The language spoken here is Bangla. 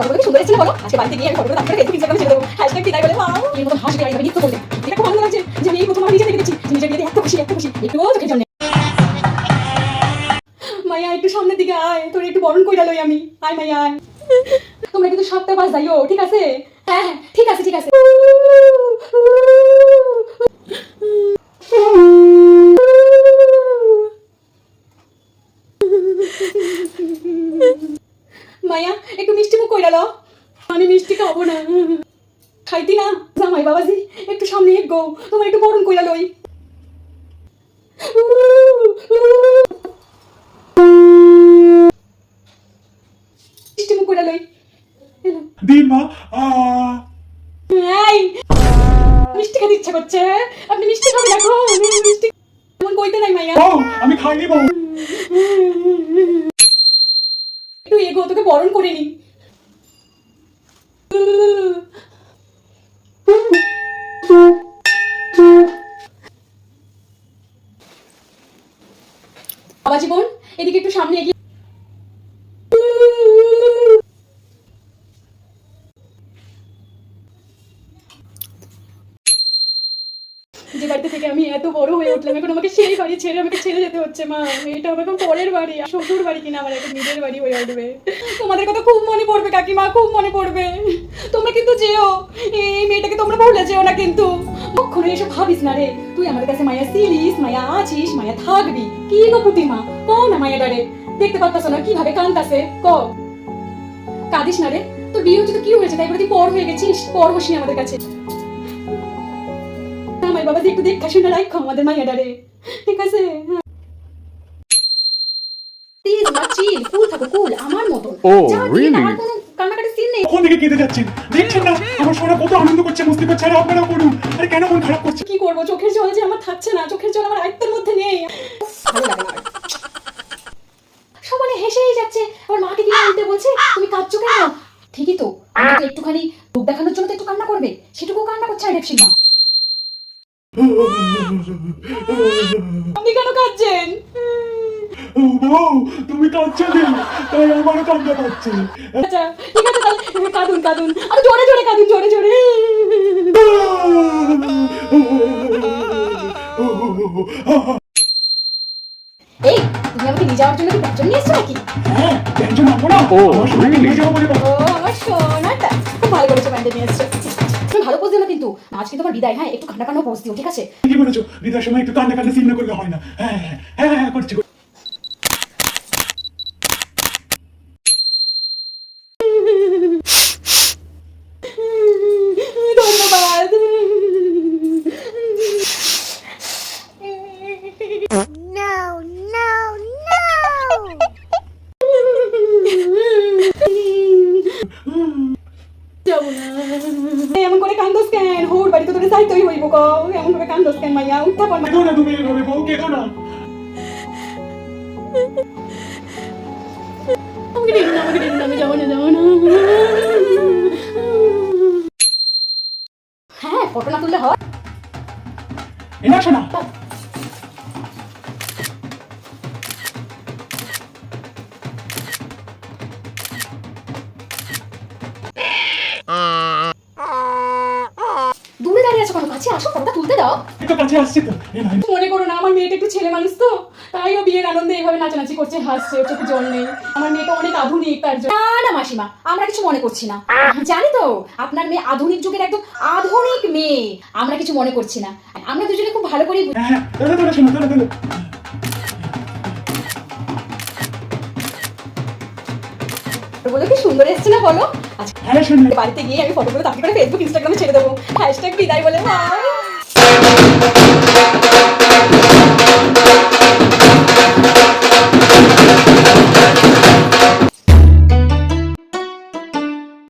ফটোগুলো সুন্দর এসেছিল বলো? আজকে বাড়িতে গিয়ে আমি ফটোগুলো ফেসবুক ইনস্টাগ্রামে ছেড়ে দেবো। হ্যাশট্যাগ বিদায় বলে? মাও এর মতো হাসি আমি নৃত্য করবে। এটা খুব ভালো লাগছে যে আমি এই প্রথম নিজে দেখেছি যে নিজের এত খুশি এত খুশি। একটুও চোখের জন্য মাইয়া, একটু সামনের দিকে আয়। তোর একটু বরণ কইরা লই আমি। আয় মাইয়া, আয়। তোমরা কিন্তু সাতটা বাজ যাইও, ঠিক আছে? হ্যাঁ হ্যাঁ ঠিক আছে ঠিক আছে। মায়া একটু মিষ্টি মুখ কইরা লও। আমি মিষ্টি খাব না। খাইতি না জামাই বাবাজি একটু সামনে গো তোমার একটু বরণ কইরা লই। মিষ্টি মুখ কইরা লই। এলো। আ। মিষ্টি খেতে ইচ্ছা করছে। আপনি মিষ্টি খাবেন এখন। মিষ্টি কইতে নাই মাইয়া আমি খাইনি বউ একটু এগো তোকে বরণ করে নি বাবা জীবন এদিকে একটু সামনে এগিয়ে যে বাড়িতে থেকে আমি এত বড় হয়ে উঠলাম, এখন আমাকে সেই বাড়ি ছেড়ে, আমাকে ছেড়ে যেতে হচ্ছে, মা। এটা আমার এখন পরের বাড়ি শ্বশুর বাড়ি কিনা আমার এখন নিজের বাড়ি হয়ে উঠবে। তোমাদের কথা খুব মনে পড়বে, কাকিমা, খুব মনে পড়বে। তোমরা কিন্তু যেও, এই মেয়েটাকে তোমরা ভুলে যেও না কিন্তু। কখনো এসব ভাবিস না রে। তুই আমাদের কাছে মায়া ছিলিস, মায়া আছিস, মায়া থাকবি। কি গো পুটিমা ক না মায়া ডারে দেখতে পারতাছ না, কীভাবে কান্দাছে ক কাঁদিস না রে। তোর বিয়ে হচ্ছে তো কি হয়েছে? তাই বলে তুই পর হয়ে গেছিস, পর হসনি আমাদের কাছে। আমার বাবা একটু দেখা শুনে রাখো আমাদের মাইয়াডারে ঠিক আছে? হ্যাঁ। মা, chill, cool থাকো, cool, আমার মতন। আর কোনো কান্নাকাটির scene নেই। কেঁদে যাচ্ছেন? দেখছেন না? আমার সোনা কত আনন্দ করছে মস্তি করছে আর আপনারা করুন আরে কেন মন খারাপ করছে? কি করব? চোখের জল যে আমার থাকছে না চোখের জল আমার আয়ত্তের মধ্যে নেই। ভালো লাগে না সবাই হেসেই যাচ্ছে। আমার মাকে দিয়ে উল্টে বলছে তুমি কাঁদছো কেন? ঠিকই তো। একটুখানি রূপ দেখানোর জন্য তো একটু কান্না করবে। সেটুকু কান্না করছে আর আপনি কেন কাঁদছেন? ও বউ তুমি কাঁদছো তাই আমারও কান্না পাচ্ছে। আচ্ছা ঠিক আছে তাহলে কাঁদুন কাঁদুন। আর জোরে জোরে কাঁদুন জোরে জোরে। এই তুমি আমাকে নিয়ে যাওয়ার জন্য কি ব্যঞ্জন নিয়ে এসছো নাকি? হ্যাঁ টেনশন নাও না? ও, আমার সোনাকে নিয়ে যাব বলে ও আমার সোনাটা। খুব ভালো করেছ ব্যান্ডে নিয়ে এসছো। তুমি ভালো পোজ দিও না কিন্তু। আজকে তোমার বিদায় হ্যাঁ? একটু কান্না কান্না পোজ দিও ঠিক আছে? কি বলেছ? বিদার সময় একটু কান্না কান্না সিনেমা করলে হয় না। হ্যাঁ হ্যাঁ হ্যাঁ হ্যাঁ করছি করছি। ধন্যবাদ No, no, no! যাব না এমন করে কান্দোস কেন হোর বাড়িতে তোরে যাইতেই হইব ক এমন করে কান্দোস কেন মাইয়া? উঠা পড় কেঁদো না তুমি এভাবে বউ কেঁদো না আমাকে ডেকে না আমাকে ডেকে না আমি যাব না যাব না। কাছে আসো ফোনটা তুলতে দাও। একটু কাছে আসছি তো। এই মনে করো না আমার মেয়েটা একটু ছেলে মানুষ তো। তাই ও বিয়ের আনন্দে এইভাবে নাচানাচি করছে হাসছে ও চোখে জল নেই। আমার মেয়েটা অনেক আধুনিক তার জন্য। না না মাসিমা আমরা কিছু মনে করছি না। জানি তো আপনার মেয়ে আধুনিক যুগের একদম আধুনিক মেয়ে। আমরা কিছু মনে করছি না। আমরা দুজনে খুব ভালো করেই ফটোগুলো কি সুন্দর এসছে না বলো? আচ্ছা, হ্যাঁ, হ্যাঁ, বাড়িতে গিয়ে আমি ফটোগুলো তাকে করে ফেসবুক ইনস্টাগ্রামে ছেড়ে দেবো। হ্যাশট্যাগ বিদায় বলে ভাই